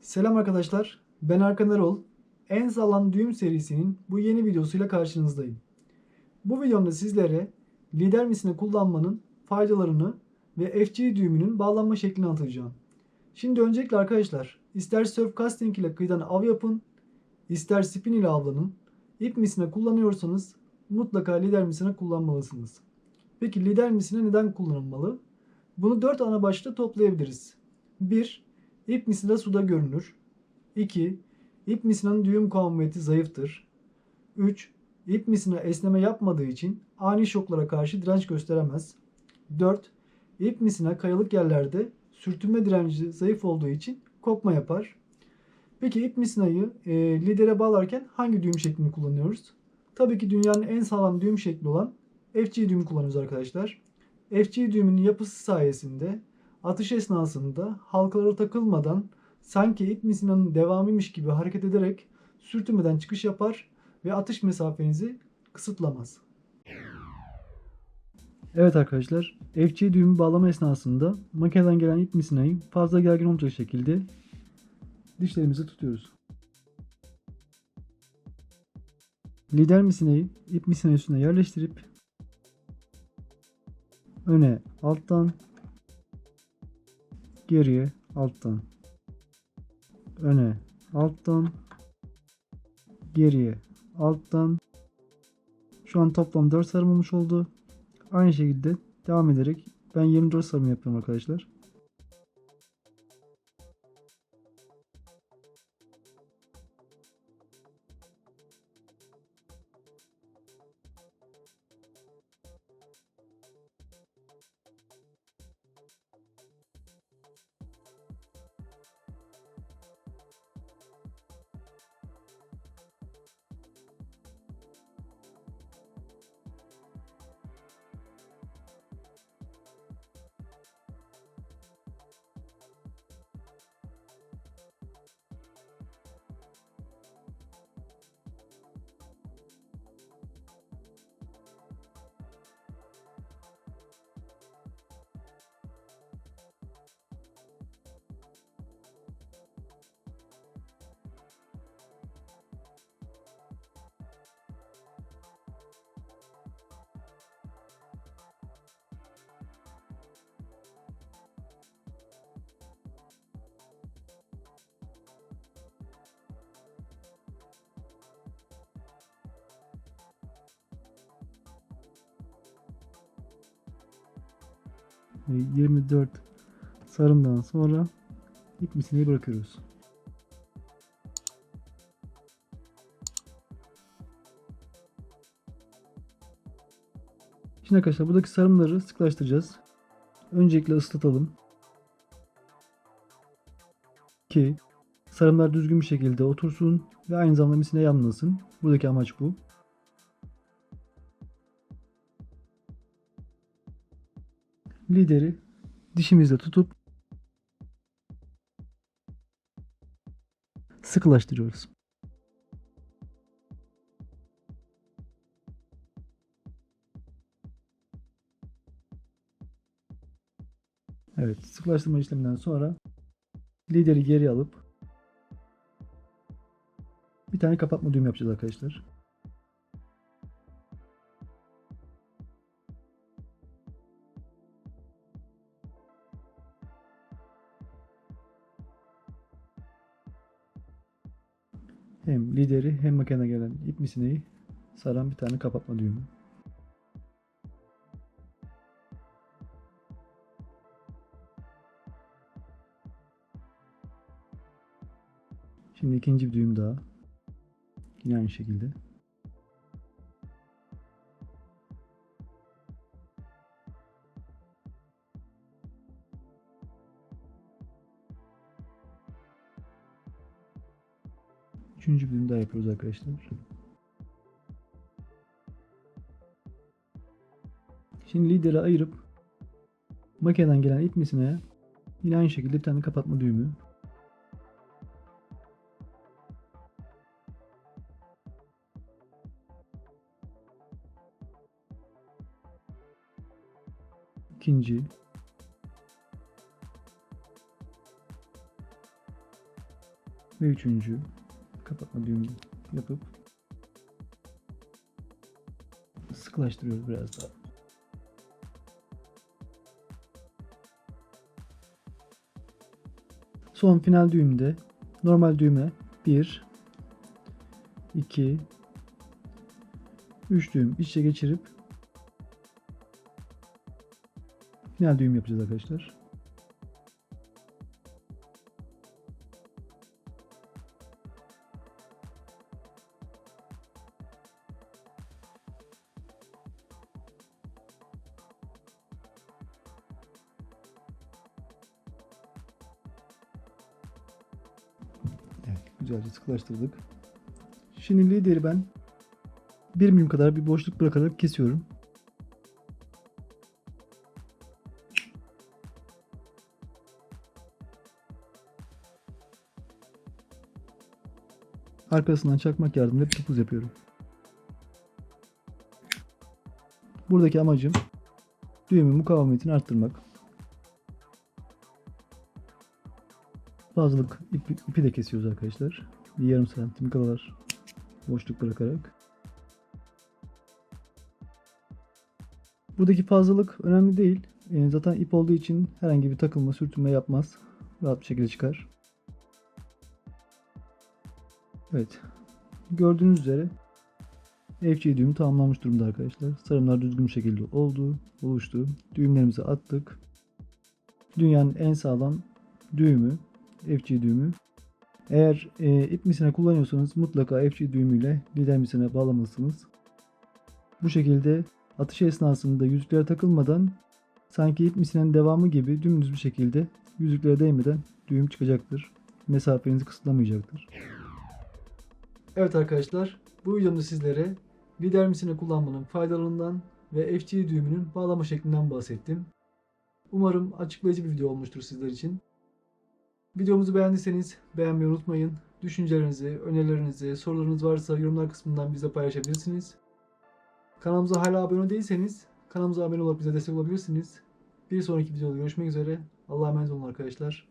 Selam arkadaşlar, ben Erkan Erol. En sağlam düğüm serisinin bu yeni videosuyla karşınızdayım. Bu videomda sizlere lider misine kullanmanın faydalarını ve FG düğümünün bağlanma şeklini anlatacağım. Şimdi öncelikle arkadaşlar, ister surf casting ile kıyıdan av yapın, ister spin ile avlanın, ip misine kullanıyorsanız mutlaka lider misine kullanmalısınız. Peki lider misine neden kullanılmalı? Bunu 4 ana başlıkta toplayabiliriz. 1. İp misina suda görünür. 2. İp misinanın düğüm kuvveti zayıftır. 3. İp misina esneme yapmadığı için ani şoklara karşı direnç gösteremez. 4. İp misina kayalık yerlerde sürtünme direnci zayıf olduğu için kopma yapar. Peki ip misinayı e, lidere bağlarken hangi düğüm şeklini kullanıyoruz? Tabii ki dünyanın en sağlam düğüm şekli olan FG düğümü kullanıyoruz arkadaşlar. FG düğümünün yapısı sayesinde atış esnasında halkalara takılmadan sanki ip misinanın devamıymış gibi hareket ederek sürtünmeden çıkış yapar ve atış mesafenizi kısıtlamaz. Evet arkadaşlar, FG düğümü bağlama esnasında makineden gelen ip misinayı fazla gergin olmayacak şekilde dişlerimizi tutuyoruz. Lider misinayı ip misina üstüne yerleştirip öne alttan geriye alttan öne alttan geriye alttan şu an toplam 4 sarım olmuş oldu. Aynı şekilde devam ederek ben 24 sarım yapıyorum arkadaşlar. 24 sarımdan sonra ip misinayı bırakıyoruz. Şimdi arkadaşlar buradaki sarımları sıklaştıracağız. Öncelikle ıslatalım. Ki sarımlar düzgün bir şekilde otursun ve aynı zamanda misine yanmasın. Buradaki amaç bu. Lideri dişimizle tutup sıkılaştırıyoruz. Evet, sıkılaştırma işleminden sonra lideri geri alıp bir tane kapatma düğüm yapacağız arkadaşlar. Hem lideri hem makinede gelen ip misineyi saran bir tane kapatma düğümü. Şimdi ikinci bir düğüm daha. Yine aynı şekilde. Üçüncü bölüm daha yapıyoruz arkadaşlar. Şimdi lideri ayırıp makineden gelen ip misineye yine aynı şekilde bir tane kapatma düğümü. İkinci ve üçüncü kapatma düğümünü yapıp sıkılaştırıyoruz biraz daha. Son final düğümde normal düğme 1 2 3 düğüm iç içe geçirip final düğüm yapacağız arkadaşlar. Güzelce sıkılaştırdık. Şimdi lideri ben 1 milim kadar bir boşluk bırakarak kesiyorum. Arkasından çakmak yardımıyla bir topuz yapıyorum. Buradaki amacım düğümün mukavemetini arttırmak. Fazlalık ipi, ipi de kesiyoruz arkadaşlar. Bir yarım santim kadar boşluk bırakarak. Buradaki fazlalık önemli değil. Yani zaten ip olduğu için herhangi bir takılma, sürtünme yapmaz. Rahat bir şekilde çıkar. Evet. Gördüğünüz üzere FC düğümü tamamlanmış durumda arkadaşlar. Sarımlar düzgün şekilde oldu, oluştu. Düğümlerimizi attık. Dünyanın en sağlam düğümü, FC düğümü. Eğer e, ip misine kullanıyorsanız mutlaka FC düğümüyle lider misine bağlamalısınız. Bu şekilde atış esnasında yüzüklere takılmadan sanki ip misinin devamı gibi dümdüz bir şekilde yüzüklere değmeden düğüm çıkacaktır. Mesafenizi kısıtlamayacaktır. Evet arkadaşlar bu videomda sizlere lider misine kullanmanın faydalarından ve FG düğümünün bağlama şeklinden bahsettim. Umarım açıklayıcı bir video olmuştur sizler için. Videomuzu beğendiyseniz beğenmeyi unutmayın. Düşüncelerinizi, önerilerinizi, sorularınız varsa yorumlar kısmından bize paylaşabilirsiniz. Kanalımıza hala abone değilseniz kanalımıza abone olup bize destek olabilirsiniz. Bir sonraki videoda görüşmek üzere. Allah'a emanet olun arkadaşlar.